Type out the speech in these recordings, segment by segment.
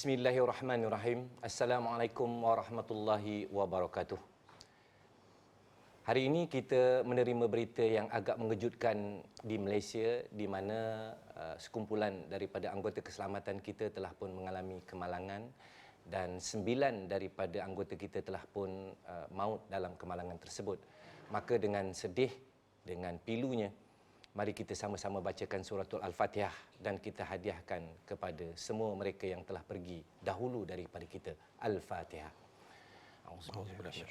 Bismillahirrahmanirrahim. Assalamualaikum warahmatullahi wabarakatuh. Hari ini kita menerima berita yang agak mengejutkan di Malaysia di mana uh, sekumpulan daripada anggota keselamatan kita telah pun mengalami kemalangan dan sembilan daripada anggota kita telah pun uh, maut dalam kemalangan tersebut. Maka dengan sedih, dengan pilunya, mari kita sama-sama bacakan suratul Al-Fatihah dan kita hadiahkan kepada semua mereka yang telah pergi dahulu daripada kita. Al-Fatihah. Auzubillahi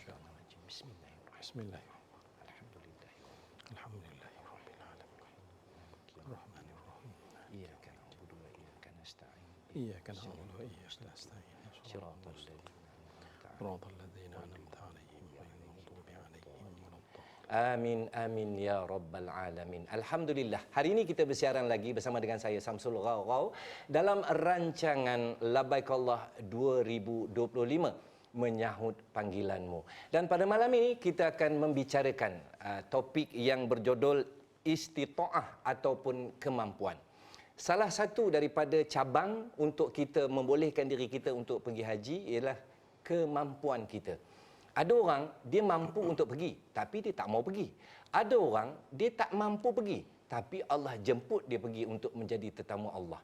Bismillah. Bismillahirrahmanirrahim. Alhamdulillah. Alhamdulillahirrahmanirrahim. Rahmanirrahim. Iyyaka na'budu wa iyyaka nasta'in. Iyyaka na'budu wa iyyaka nasta'in. Shiratal ladzina an'amta 'alaihim. Amin amin ya rabbal alamin. Alhamdulillah. Hari ini kita bersiaran lagi bersama dengan saya Samsul Ghawghaw dalam rancangan Labaikallah 2025 menyahut panggilanmu. Dan pada malam ini kita akan membicarakan uh, topik yang berjudul istitaah ataupun kemampuan. Salah satu daripada cabang untuk kita membolehkan diri kita untuk pergi haji ialah kemampuan kita. Ada orang dia mampu untuk pergi tapi dia tak mau pergi. Ada orang dia tak mampu pergi tapi Allah jemput dia pergi untuk menjadi tetamu Allah.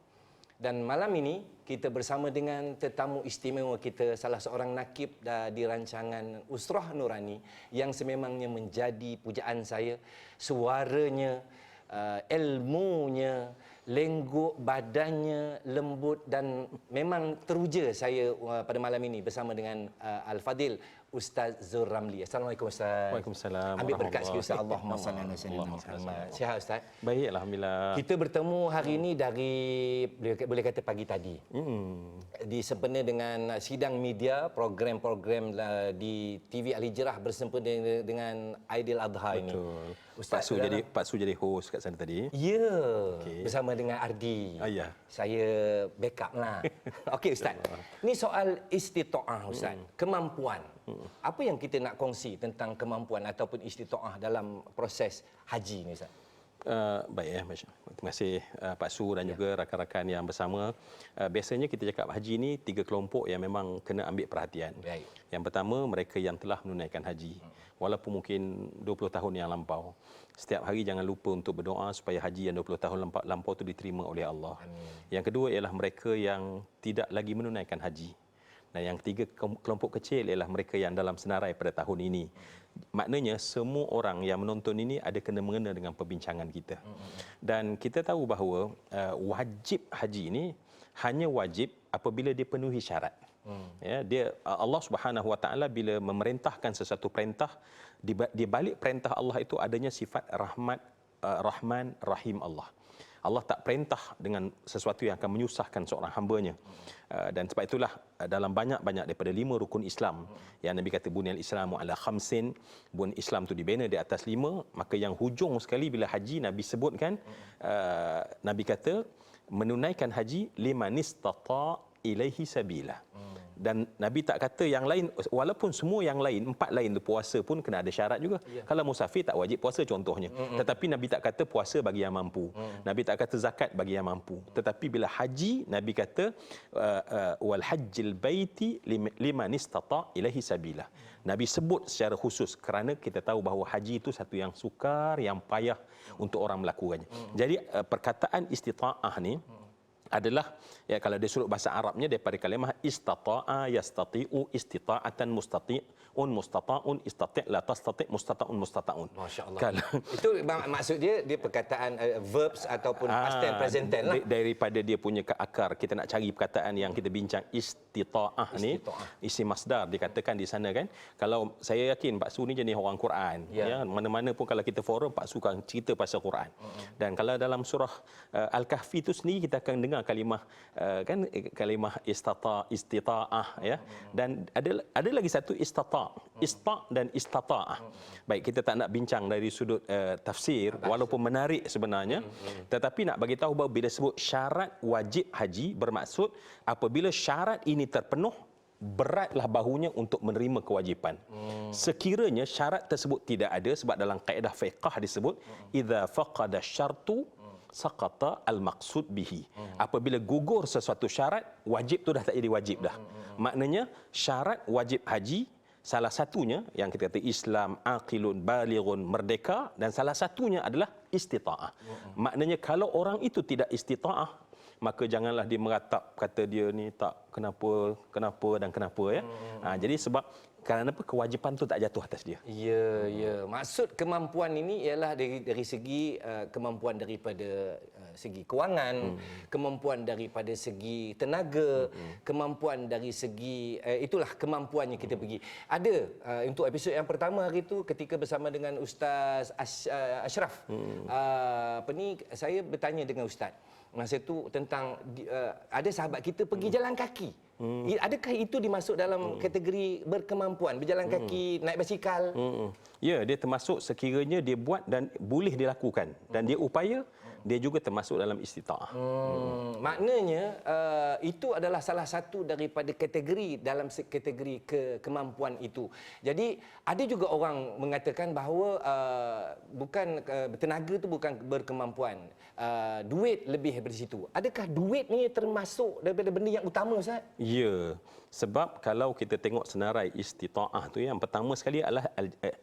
Dan malam ini kita bersama dengan tetamu istimewa kita salah seorang nakib di rancangan Usrah Nurani yang sememangnya menjadi pujaan saya. Suaranya, uh, ilmunya, lengguk badannya lembut dan memang teruja saya uh, pada malam ini bersama dengan uh, Al-Fadil Ustaz Zur Ramli. Assalamualaikum Ustaz. Waalaikumsalam Ambil berkat sikit Ustaz. Allahumma salli ala sayyidina Muhammad. Sihat Ustaz? Baik, Alhamdulillah. Kita bertemu hari ini dari boleh kata pagi tadi. Hmm. Di sempena dengan sidang media, program-program di TV Al Hijrah bersempena dengan Aidil Adha ini. Betul. Pak Su jadi Pak Su jadi host kat sana tadi. Ya, Okey. bersama dengan Ardi. Ah, ya. Saya backup lah. Okey Ustaz. Ini soal istitaah Ustaz. Kemampuan. Apa yang kita nak kongsi tentang kemampuan ataupun istitaah dalam proses haji ni Ustaz? Uh, baik ya, terima kasih uh, Pak Su dan juga rakan-rakan yang bersama. Uh, biasanya kita cakap haji ni tiga kelompok yang memang kena ambil perhatian. Baik. Yang pertama mereka yang telah menunaikan haji. Walaupun mungkin 20 tahun yang lampau. Setiap hari jangan lupa untuk berdoa supaya haji yang 20 tahun lampau, lampau itu diterima oleh Allah. Amin. Yang kedua ialah mereka yang tidak lagi menunaikan haji. Dan yang ketiga ke- kelompok kecil ialah mereka yang dalam senarai pada tahun ini. Maknanya semua orang yang menonton ini ada kena mengena dengan perbincangan kita. Dan kita tahu bahawa uh, wajib haji ini hanya wajib apabila dia penuhi syarat. Ya, dia Allah Subhanahu Wa Taala bila memerintahkan sesuatu perintah di ba- di balik perintah Allah itu adanya sifat rahmat uh, Rahman Rahim Allah. Allah tak perintah dengan sesuatu yang akan menyusahkan seorang hambanya. Uh, dan sebab itulah uh, dalam banyak-banyak daripada lima rukun Islam yang Nabi kata bunyal Islamu ala khamsin, bun Islam tu dibina di atas lima, maka yang hujung sekali bila haji Nabi sebutkan uh, Nabi kata menunaikan haji liman istata ilaihi sabila. Dan Nabi tak kata yang lain walaupun semua yang lain empat lain tu puasa pun kena ada syarat juga. Ya. Kalau musafir tak wajib puasa contohnya. Mm-hmm. Tetapi Nabi tak kata puasa bagi yang mampu. Mm. Nabi tak kata zakat bagi yang mampu. Tetapi bila haji Nabi kata uh, uh, wal hajjil baiti lim- liman istata ilaihi sabila. Nabi sebut secara khusus kerana kita tahu bahawa haji itu satu yang sukar, yang payah untuk orang melakukannya. Mm. Jadi uh, perkataan istita'ah ni adalah ya kalau dia surut bahasa Arabnya daripada kalimah istata'a yastati'u istita'atan mustati'un mustata'un istati' la tastati' mustata'un mustata'un. Masya-Allah. Kalau Itu mak- maksud dia dia perkataan uh, verbs ataupun past tense present tense lah. Ah, da- daripada dia punya ke akar kita nak cari perkataan yang kita bincang istita'ah ni Istita'ah. isi masdar dikatakan di sana kan kalau saya yakin Pak Su ni jenis orang Quran Ya. ya, mana-mana pun kalau kita forum Pak Su akan cerita pasal Quran dan kalau dalam surah uh, Al-Kahfi itu sendiri kita akan dengar kalimah uh, kan eh, kalimah istata istita'ah ya. Dan ada ada lagi satu istata ista dan istata'ah baik kita tak nak bincang dari sudut uh, tafsir walaupun menarik sebenarnya. Tetapi nak bagi tahu bahawa bila sebut syarat wajib haji bermaksud apabila syarat ini terpenuh beratlah bahunya untuk menerima kewajipan. Hmm. Sekiranya syarat tersebut tidak ada sebab dalam kaedah fiqh disebut idza faqada syartu saqata al-maqsud bihi. Apabila gugur sesuatu syarat, wajib tu dah tak jadi wajib dah. Maknanya syarat wajib haji salah satunya yang kita kata Islam aqilun balighun merdeka dan salah satunya adalah istitaah. Maknanya kalau orang itu tidak istitaah maka janganlah dia meratap kata dia ni tak kenapa kenapa dan kenapa ya. Ha, jadi sebab kenapa kewajipan tu tak jatuh atas dia. Ya, ya. Maksud kemampuan ini ialah dari dari segi uh, kemampuan daripada uh, segi kewangan, hmm. kemampuan daripada segi tenaga, hmm. kemampuan dari segi uh, itulah kemampuan yang kita pergi. Ada uh, untuk episod yang pertama hari itu ketika bersama dengan Ustaz Ash, uh, Ashraf. Hmm. Uh, apa ni saya bertanya dengan ustaz masa itu tentang uh, ada sahabat kita pergi hmm. jalan kaki. Hmm. Adakah itu dimasuk dalam hmm. kategori berkemampuan berjalan kaki, hmm. naik basikal? Hmm. Ya, dia termasuk sekiranya dia buat dan boleh dilakukan dan dia upaya dia juga termasuk dalam istitaah. Hmm. Maknanya uh, itu adalah salah satu daripada kategori dalam kategori ke kemampuan itu. Jadi ada juga orang mengatakan bahawa uh, bukan uh, tenaga itu bukan berkemampuan. Uh, duit lebih daripada situ. Adakah duit ni termasuk daripada benda yang utama Ustaz? Ya. Sebab kalau kita tengok senarai istitaah tu yang pertama sekali adalah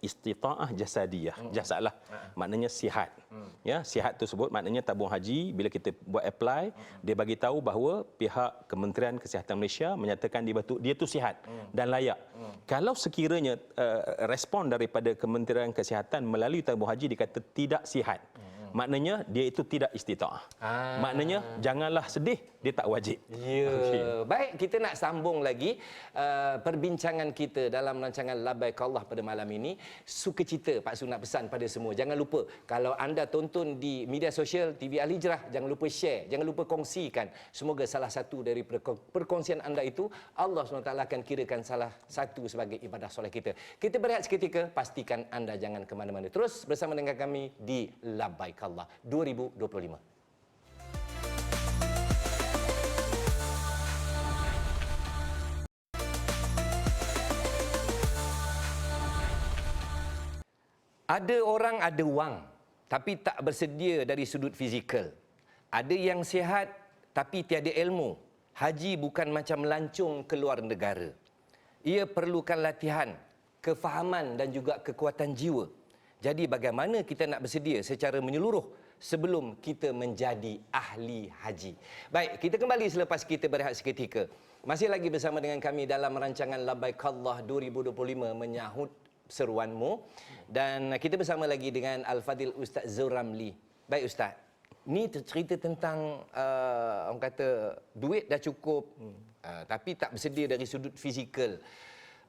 istitaah jasadiyah. Hmm. Jasad lah. Maknanya sihat. Hmm. Ya, sihat tersebut maknanya tabung haji bila kita buat apply hmm. dia bagi tahu bahawa pihak Kementerian Kesihatan Malaysia menyatakan dia betul dia tu sihat hmm. dan layak. Hmm. Kalau sekiranya uh, respon daripada Kementerian Kesihatan melalui tabung haji dikata tidak sihat. Hmm maknanya dia itu tidak istitaah. Ah. Maknanya janganlah sedih, dia tak wajib. Ya. Okay. Baik, kita nak sambung lagi uh, perbincangan kita dalam rancangan Labaik Allah pada malam ini. Suka cita Pak Su nak pesan pada semua. Jangan lupa kalau anda tonton di media sosial TV Al Hijrah, jangan lupa share, jangan lupa kongsikan. Semoga salah satu dari perkongsian anda itu Allah SWT akan kirakan salah satu sebagai ibadah soleh kita. Kita berehat seketika, pastikan anda jangan ke mana-mana. Terus bersama dengan kami di Labaik Allah 2025. Ada orang ada wang tapi tak bersedia dari sudut fizikal. Ada yang sihat tapi tiada ilmu. Haji bukan macam melancung ke luar negara. Ia perlukan latihan, kefahaman dan juga kekuatan jiwa. Jadi bagaimana kita nak bersedia secara menyeluruh sebelum kita menjadi ahli haji. Baik, kita kembali selepas kita berehat seketika. Masih lagi bersama dengan kami dalam rancangan Labaikallah 2025 menyahut seruanmu dan kita bersama lagi dengan Al-Fadil Ustaz Zuramli. Baik Ustaz, ni cerita tentang uh, orang kata duit dah cukup hmm. uh, tapi tak bersedia dari sudut fizikal.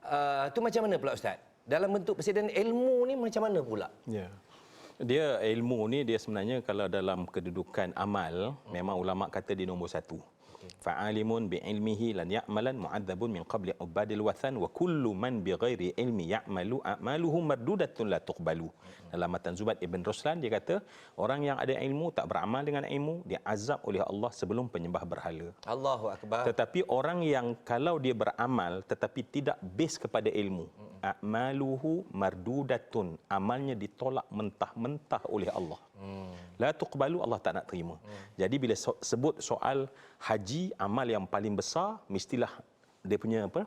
Uh, tu macam mana pula Ustaz? Dalam bentuk persediaan ilmu ni macam mana pula? Ya. Dia ilmu ni dia sebenarnya kalau dalam kedudukan amal hmm. memang ulama kata di nombor satu. Fa'alimun bi'ilmihi lan ya'malan mu'adzabun min qabli ubadil wathan wa kullu man bighairi ilmi ya'malu a'maluhu mardudatun la tuqbalu. Dalam matan Zubat Ibn Ruslan dia kata orang yang ada ilmu tak beramal dengan ilmu dia azab oleh Allah sebelum penyembah berhala. Allahu akbar. Tetapi orang yang kalau dia beramal tetapi tidak base kepada ilmu a'maluhu mardudatun amalnya ditolak mentah-mentah oleh Allah. Hmm. La tuqbalu Allah tak nak terima. Hmm. Jadi bila so, sebut soal haji amal yang paling besar mestilah dia punya apa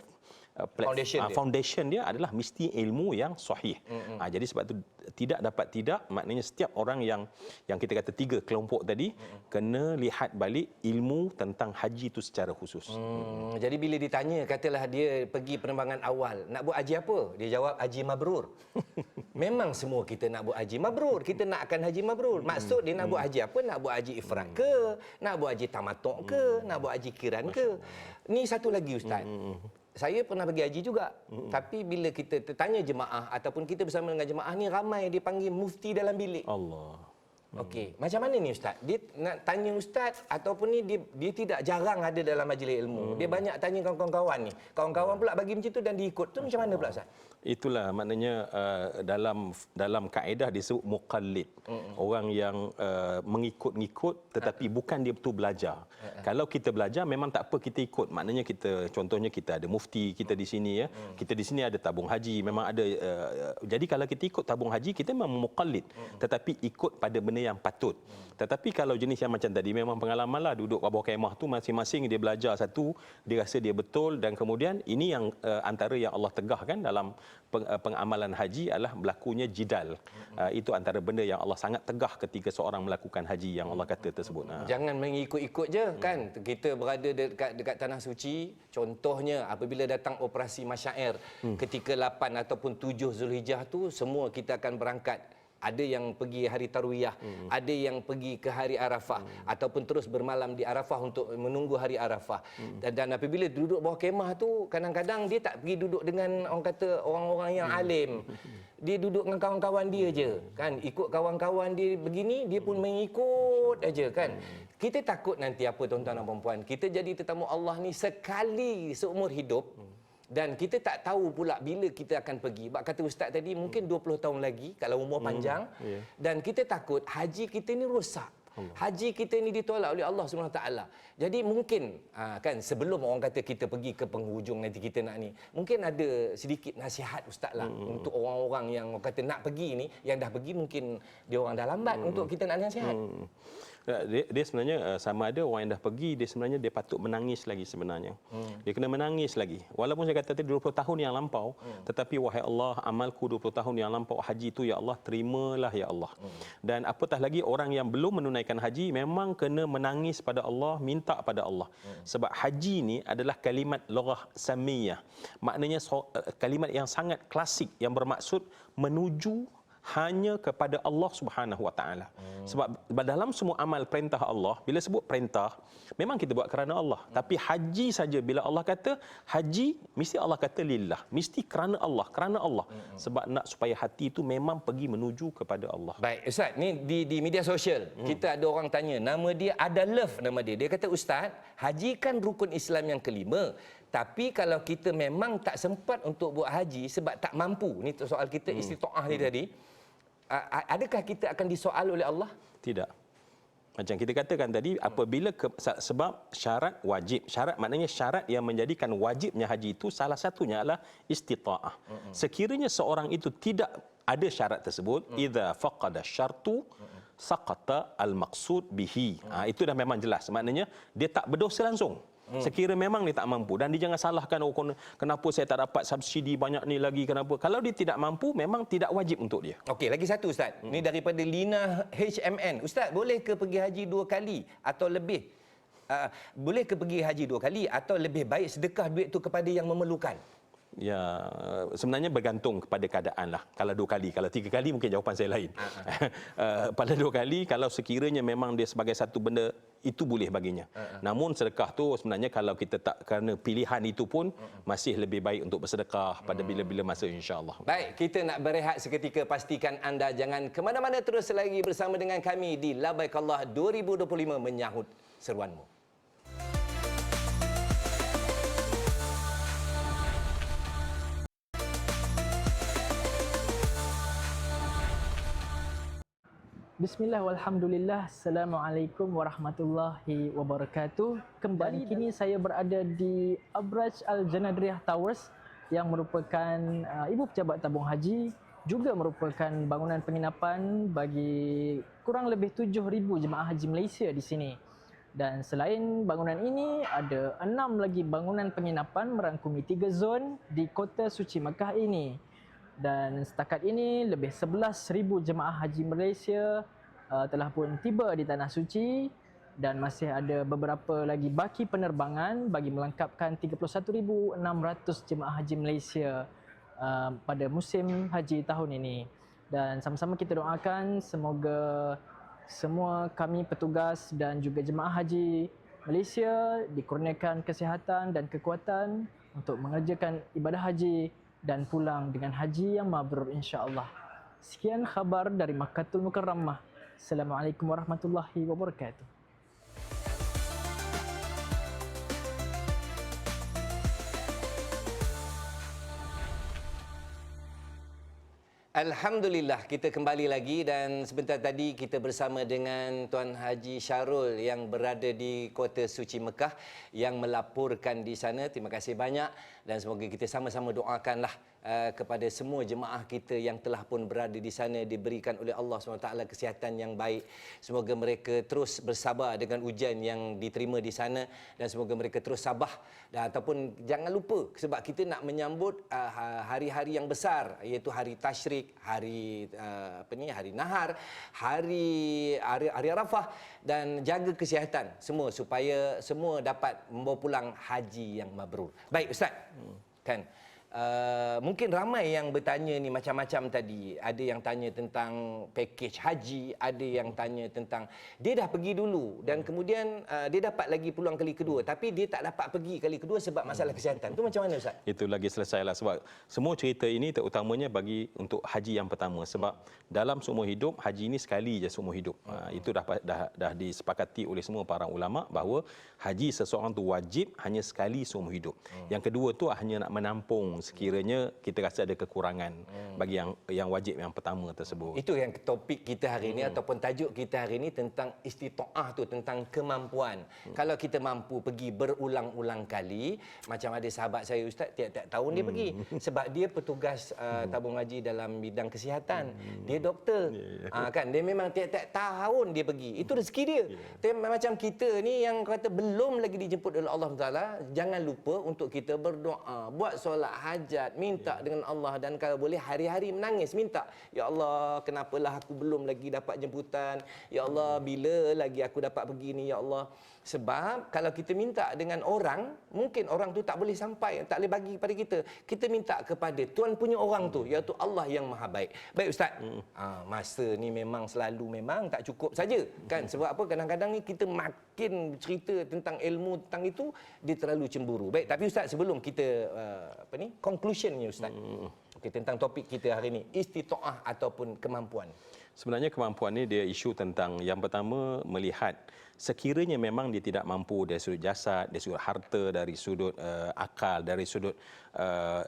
Uh, foundation, uh, dia. foundation dia adalah mesti ilmu yang sahih. Mm-hmm. Uh, jadi sebab tu tidak dapat tidak maknanya setiap orang yang yang kita kata tiga kelompok tadi mm-hmm. kena lihat balik ilmu tentang haji itu secara khusus. Mm. Mm-hmm. Jadi bila ditanya katalah dia pergi penerbangan awal nak buat haji apa? Dia jawab haji mabrur. Memang semua kita nak buat haji mabrur. Kita nak akan haji mabrur. Maksud dia nak buat haji apa? Nak buat haji ifrat ke? Nak buat haji tamatuk ke? Nak buat haji kiran ke? Ni satu lagi ustaz saya pernah pergi haji juga. Hmm. Tapi bila kita tanya jemaah ataupun kita bersama dengan jemaah ni ramai dipanggil mufti dalam bilik. Allah. Okey, macam mana ni ustaz? Dia nak tanya ustaz ataupun ni dia dia tidak jarang ada dalam majlis ilmu. Hmm. Dia banyak tanya kawan-kawan ni. Kawan-kawan pula bagi macam tu dan diikut. Tu macam mana pula ustaz? Itulah maknanya uh, dalam dalam kaedah disebut muqallid. Mm-hmm. Orang yang uh, mengikut-ngikut tetapi bukan dia betul belajar. Mm-hmm. Kalau kita belajar memang tak apa kita ikut. Maknanya kita contohnya kita ada mufti kita di sini ya. Mm-hmm. Kita di sini ada tabung haji. Memang ada uh, jadi kalau kita ikut tabung haji kita memang muqallid. Mm-hmm. Tetapi ikut pada benda yang patut. Mm-hmm. Tetapi kalau jenis yang macam tadi memang pengalaman lah duduk bawah kemah tu masing-masing dia belajar satu, dia rasa dia betul dan kemudian ini yang uh, antara yang Allah tegahkan dalam pengamalan haji adalah berlakunya jidal. Uh, itu antara benda yang Allah sangat tegah ketika seorang melakukan haji yang Allah kata tersebut. Uh. Jangan mengikut-ikut je kan. Kita berada dekat dekat tanah suci, contohnya apabila datang operasi masyair hmm. ketika 8 ataupun 7 Zulhijjah tu semua kita akan berangkat ada yang pergi hari tarwiyah, hmm. ada yang pergi ke hari Arafah hmm. ataupun terus bermalam di Arafah untuk menunggu hari Arafah. Hmm. Dan, dan apabila duduk bawah kemah tu kadang-kadang dia tak pergi duduk dengan orang kata orang-orang yang hmm. alim. Dia duduk dengan kawan-kawan dia je kan. Ikut kawan-kawan dia begini dia pun mengikut aja kan. Kita takut nanti apa tuan-tuan dan puan-puan, kita jadi tetamu Allah ni sekali seumur hidup. Hmm dan kita tak tahu pula bila kita akan pergi. Bak kata ustaz tadi mungkin 20 tahun lagi kalau umur hmm, panjang hmm, yeah. dan kita takut haji kita ni rosak. Allah. Haji kita ni ditolak oleh Allah taala. Jadi mungkin ha, kan sebelum orang kata kita pergi ke penghujung nanti kita nak ni, mungkin ada sedikit nasihat ustaz lah hmm. untuk orang-orang yang orang kata nak pergi ni, yang dah pergi mungkin dia orang dah lambat hmm. untuk kita nak nasihat. Hmm. Dia, dia sebenarnya uh, sama ada orang yang dah pergi dia sebenarnya dia patut menangis lagi sebenarnya. Hmm. Dia kena menangis lagi. Walaupun saya kata tadi 20 tahun yang lampau hmm. tetapi wahai Allah amalku 20 tahun yang lampau haji itu ya Allah terimalah ya Allah. Hmm. Dan apatah lagi orang yang belum menunaikan haji memang kena menangis pada Allah minta pada Allah. Hmm. Sebab haji ini adalah kalimat lughah samiyah. Maknanya so, uh, kalimat yang sangat klasik yang bermaksud menuju hanya kepada Allah Subhanahu Wa Taala. Hmm. Sebab dalam semua amal perintah Allah, bila sebut perintah, memang kita buat kerana Allah. Hmm. Tapi haji saja bila Allah kata haji, mesti Allah kata lillah, mesti kerana Allah, kerana Allah. Hmm. Sebab nak supaya hati itu memang pergi menuju kepada Allah. Baik, ustaz, ni di di media sosial, hmm. kita ada orang tanya, nama dia ada love nama dia. Dia kata ustaz, haji kan rukun Islam yang kelima. Tapi kalau kita memang tak sempat untuk buat haji sebab tak mampu, ni soal kita hmm. ni hmm. tadi, adakah kita akan disoal oleh Allah? Tidak. Macam kita katakan tadi, apabila ke, sebab syarat wajib. Syarat maknanya syarat yang menjadikan wajibnya haji itu salah satunya adalah istita'ah. Sekiranya seorang itu tidak ada syarat tersebut, idza faqada syartu saqata al-maqsud bihi. Ha, itu dah memang jelas. Maknanya dia tak berdosa langsung. Hmm. Sekira memang dia tak mampu dan dia jangan salahkan oh, kenapa saya tak dapat subsidi banyak ni lagi kenapa. Kalau dia tidak mampu memang tidak wajib untuk dia. Okey, lagi satu ustaz. Hmm. Ni daripada Lina HMN. Ustaz, boleh ke pergi haji dua kali atau lebih? Uh, boleh ke pergi haji dua kali atau lebih baik sedekah duit tu kepada yang memerlukan? Ya, sebenarnya bergantung kepada keadaan lah. Kalau dua kali, kalau tiga kali mungkin jawapan saya lain. Uh-huh. pada dua kali, kalau sekiranya memang dia sebagai satu benda, itu boleh baginya. Uh-huh. Namun sedekah tu sebenarnya kalau kita tak, kerana pilihan itu pun uh-huh. masih lebih baik untuk bersedekah pada bila-bila masa insyaAllah. Baik, kita nak berehat seketika. Pastikan anda jangan ke mana-mana terus lagi bersama dengan kami di Labaikallah 2025 menyahut seruanmu. Bismillah walhamdulillah. Assalamualaikum warahmatullahi wabarakatuh. Kembali kini saya berada di Abraj Al-Janadriyah Towers Yang merupakan uh, Ibu Pejabat Tabung Haji Juga merupakan bangunan penginapan bagi kurang lebih 7,000 jemaah haji Malaysia di sini. Dan selain bangunan ini, ada enam lagi bangunan penginapan merangkumi tiga zon di kota suci Mekah ini dan setakat ini lebih 11,000 jemaah haji Malaysia uh, telah pun tiba di Tanah Suci dan masih ada beberapa lagi baki penerbangan bagi melengkapkan 31,600 jemaah haji Malaysia uh, pada musim haji tahun ini. Dan sama-sama kita doakan semoga semua kami petugas dan juga jemaah haji Malaysia dikurniakan kesihatan dan kekuatan untuk mengerjakan ibadah haji dan pulang dengan haji yang mabrur insya-Allah. Sekian khabar dari Makkatul Mukarramah. Assalamualaikum warahmatullahi wabarakatuh. Alhamdulillah kita kembali lagi dan sebentar tadi kita bersama dengan Tuan Haji Syarul yang berada di Kota Suci Mekah yang melaporkan di sana. Terima kasih banyak dan semoga kita sama-sama doakanlah uh, kepada semua jemaah kita yang telah pun berada di sana diberikan oleh Allah SWT kesihatan yang baik. Semoga mereka terus bersabar dengan ujian yang diterima di sana dan semoga mereka terus sabar dan ataupun jangan lupa sebab kita nak menyambut uh, hari-hari yang besar iaitu hari tasyrik hari uh, apa ni hari nahar hari hari, hari arafah dan jaga kesihatan semua supaya semua dapat membawa pulang haji yang mabrur baik ustaz. Kan Uh, mungkin ramai yang bertanya ni macam-macam tadi. Ada yang tanya tentang package haji, ada yang tanya tentang dia dah pergi dulu dan kemudian uh, dia dapat lagi peluang kali kedua tapi dia tak dapat pergi kali kedua sebab masalah kesihatan. Tu macam mana ustaz? Itu lagi selesailah sebab semua cerita ini terutamanya bagi untuk haji yang pertama sebab dalam seumur hidup haji ini sekali je seumur hidup. Uh, itu dah, dah dah disepakati oleh semua para ulama bahawa haji seseorang tu wajib hanya sekali seumur hidup. Hmm. Yang kedua tu hanya nak menampung sekiranya kita rasa ada kekurangan hmm. bagi yang yang wajib yang pertama tersebut. Itu yang topik kita hari ini hmm. ataupun tajuk kita hari ini tentang istitaah tu tentang kemampuan. Hmm. Kalau kita mampu pergi berulang-ulang kali, macam ada sahabat saya ustaz tiap-tiap tahun hmm. dia pergi sebab dia petugas uh, tabung haji dalam bidang kesihatan. Hmm. Dia doktor. Yeah, yeah. Uh, kan dia memang tiap-tiap tahun dia pergi. Itu rezeki dia. Yeah. macam kita ni yang kata belum lagi dijemput oleh Allah Taala, jangan lupa untuk kita berdoa, buat solat hajat, minta yeah. dengan Allah dan kalau boleh hari-hari menangis minta, ya Allah, kenapalah aku belum lagi dapat jemputan? Ya Allah, bila lagi aku dapat pergi ni ya Allah? Sebab kalau kita minta dengan orang, mungkin orang tu tak boleh sampai, tak boleh bagi kepada kita. Kita minta kepada Tuhan punya orang tu, iaitu Allah yang Maha Baik. Baik Ustaz. Hmm. Ha, masa ni memang selalu memang tak cukup saja. Kan? Sebab apa? Kadang-kadang ni kita makin cerita tentang ilmu tentang itu, dia terlalu cemburu. Baik, tapi Ustaz sebelum kita uh, apa ni? Conclusionnya Ustaz. Hmm. Okey, tentang topik kita hari ini, istitaah ataupun kemampuan. Sebenarnya kemampuan ni dia isu tentang yang pertama melihat sekiranya memang dia tidak mampu dari sudut jasad, dari sudut harta, dari sudut uh, akal, dari sudut uh,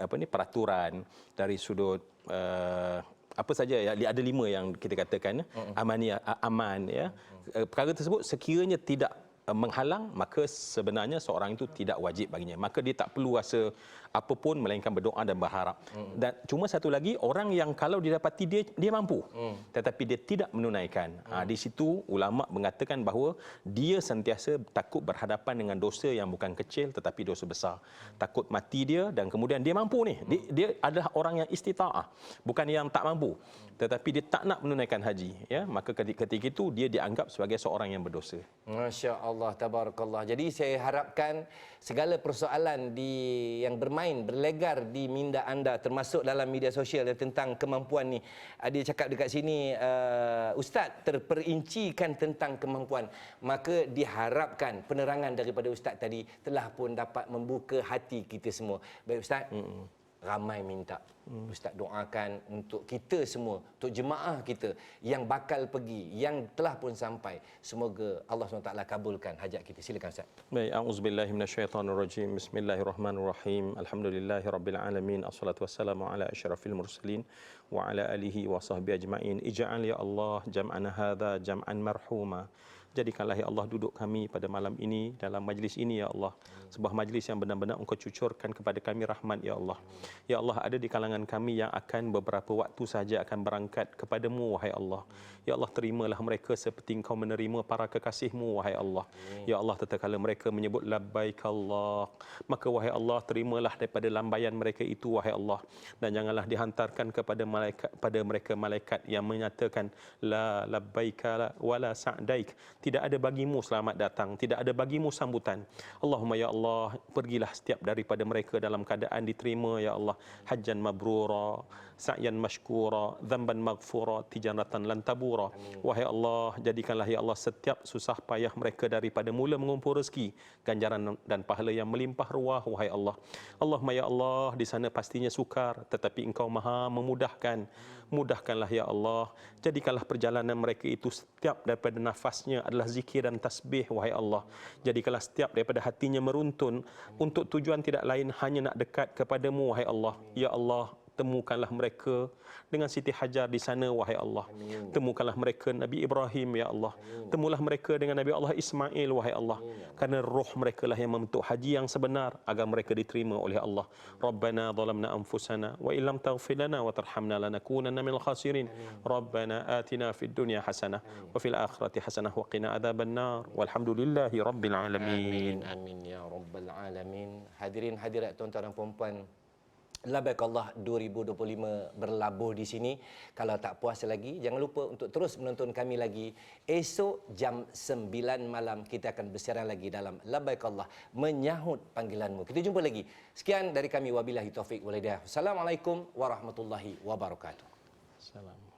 apa ni peraturan, dari sudut uh, apa saja ya ada lima yang kita katakan uh-uh. amania aman ya uh-uh. perkara tersebut sekiranya tidak menghalang maka sebenarnya seorang itu tidak wajib baginya maka dia tak perlu rasa apapun melainkan berdoa dan berharap. Hmm. Dan cuma satu lagi orang yang kalau didapati dia dia mampu hmm. tetapi dia tidak menunaikan. Hmm. Ha, di situ ulama mengatakan bahawa dia sentiasa takut berhadapan dengan dosa yang bukan kecil tetapi dosa besar. Takut mati dia dan kemudian dia mampu ni. Dia, dia adalah orang yang istitaah bukan yang tak mampu. Tetapi dia tak nak menunaikan haji ya maka ketika, ketika itu dia dianggap sebagai seorang yang berdosa. Masya-Allah tabarakallah. Jadi saya harapkan segala persoalan di yang bermain berlegar di minda anda termasuk dalam media sosial tentang kemampuan ni. Ada cakap dekat sini uh, ustaz terperincikan tentang kemampuan. Maka diharapkan penerangan daripada ustaz tadi telah pun dapat membuka hati kita semua. Baik ustaz. Hmm ramai minta. Hmm. ustaz doakan untuk kita semua untuk jemaah kita yang bakal pergi yang telah pun sampai. Semoga Allah SWT kabulkan hajat kita. Silakan ustaz. Baik auzubillahi minasyaitonirrajim bismillahirrahmanirrahim. Alhamdulillahirabbil alamin. Assalatu wassalamu ala asyrafil mursalin wa ala alihi wa sahbihi ajmain. Ij'al ya Allah jam'ana hadza jam'an marhuma Jadikanlah ya Allah duduk kami pada malam ini dalam majlis ini ya Allah. Sebuah majlis yang benar-benar Engkau cucurkan kepada kami rahmat ya Allah. Ya Allah ada di kalangan kami yang akan beberapa waktu saja akan berangkat kepadamu wahai Allah. Ya Allah terimalah mereka seperti Engkau menerima para kekasihmu wahai Allah. Ya Allah tatkala mereka menyebut labbaik Allah, maka wahai Allah terimalah daripada lambaian mereka itu wahai Allah dan janganlah dihantarkan kepada malaikat pada mereka malaikat yang menyatakan la labbaika wala sa'daik tidak ada bagimu selamat datang, tidak ada bagimu sambutan. Allahumma ya Allah, pergilah setiap daripada mereka dalam keadaan diterima ya Allah, hajjan mabrura, sa'yan mashkura, dhanban maghfura, tijaratan lan tabura. Wahai Allah, jadikanlah ya Allah setiap susah payah mereka daripada mula mengumpul rezeki, ganjaran dan pahala yang melimpah ruah wahai Allah. Allahumma ya Allah, di sana pastinya sukar, tetapi Engkau Maha memudahkan mudahkanlah ya Allah. Jadikanlah perjalanan mereka itu setiap daripada nafasnya adalah zikir dan tasbih wahai Allah. Jadikanlah setiap daripada hatinya meruntun untuk tujuan tidak lain hanya nak dekat kepadamu wahai Allah. Ya Allah temukanlah mereka dengan Siti Hajar di sana wahai Allah. Temukanlah mereka Nabi Ibrahim ya Allah. Temulah mereka dengan Nabi Allah Ismail wahai Allah. Kerana roh mereka lah yang membentuk haji yang sebenar agar mereka diterima oleh Allah. Rabbana zalamna anfusana wa illam taghfir lana wa tarhamna lanakunanna minal khasirin. Rabbana atina fid dunya hasanah wa fil akhirati hasanah wa qina adzaban nar. Walhamdulillahi rabbil alamin. Amin. Amin ya rabbal alamin. Hadirin hadirat tuan-tuan dan puan-puan, Labaik Allah 2025 berlabuh di sini. Kalau tak puas lagi, jangan lupa untuk terus menonton kami lagi. Esok jam 9 malam kita akan bersiaran lagi dalam Labaik Allah menyahut panggilanmu. Kita jumpa lagi. Sekian dari kami wabillahi taufik walhidayah. Assalamualaikum warahmatullahi wabarakatuh. Salam.